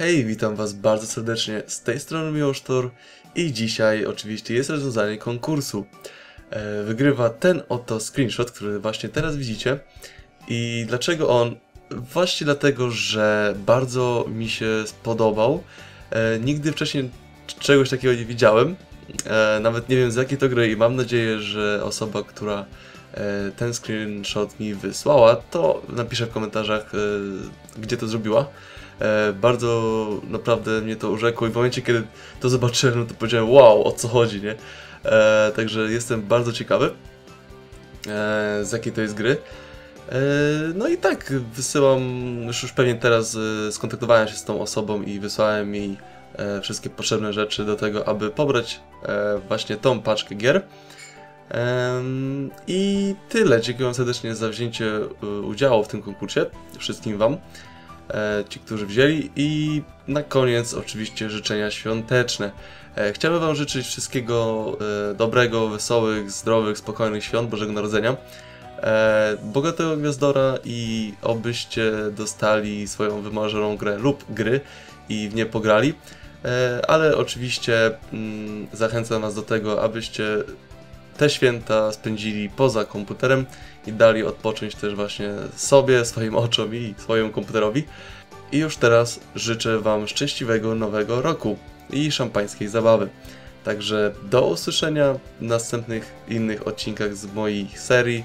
Hej, witam was bardzo serdecznie, z tej strony Miłosztor i dzisiaj oczywiście jest rozwiązanie konkursu. E, Wygrywa ten oto screenshot, który właśnie teraz widzicie i dlaczego on? Właśnie dlatego, że bardzo mi się spodobał. E, Nigdy wcześniej czegoś takiego nie widziałem, E, nawet nie wiem z jakiej to gry i mam nadzieję, że osoba, która e, ten screenshot mi wysłała, to napisze w komentarzach, e, gdzie to zrobiła. E, bardzo naprawdę mnie to urzekło i w momencie, kiedy to zobaczyłem, no to powiedziałem, wow, o co chodzi, nie? E, także jestem bardzo ciekawy, e, z jakiej to jest gry. E, no i tak, wysyłam, już, już pewnie teraz e, skontaktowałem się z tą osobą i wysłałem jej e, wszystkie potrzebne rzeczy do tego, aby pobrać właśnie tą paczkę gier. I tyle. Dziękuję serdecznie za wzięcie udziału w tym konkursie. Wszystkim Wam, ci, którzy wzięli. I na koniec oczywiście życzenia świąteczne. Chciałbym Wam życzyć wszystkiego dobrego, wesołych, zdrowych, spokojnych świąt Bożego Narodzenia. E, bogatego gwiazdora i obyście dostali swoją wymarzoną grę lub gry i w nie pograli. E, ale oczywiście mm, zachęcam Was do tego, abyście te święta spędzili poza komputerem i dali odpocząć też właśnie sobie, swoim oczom i swojemu komputerowi. I już teraz życzę Wam szczęśliwego nowego roku i szampańskiej zabawy. Także do usłyszenia w następnych innych odcinkach z moich serii.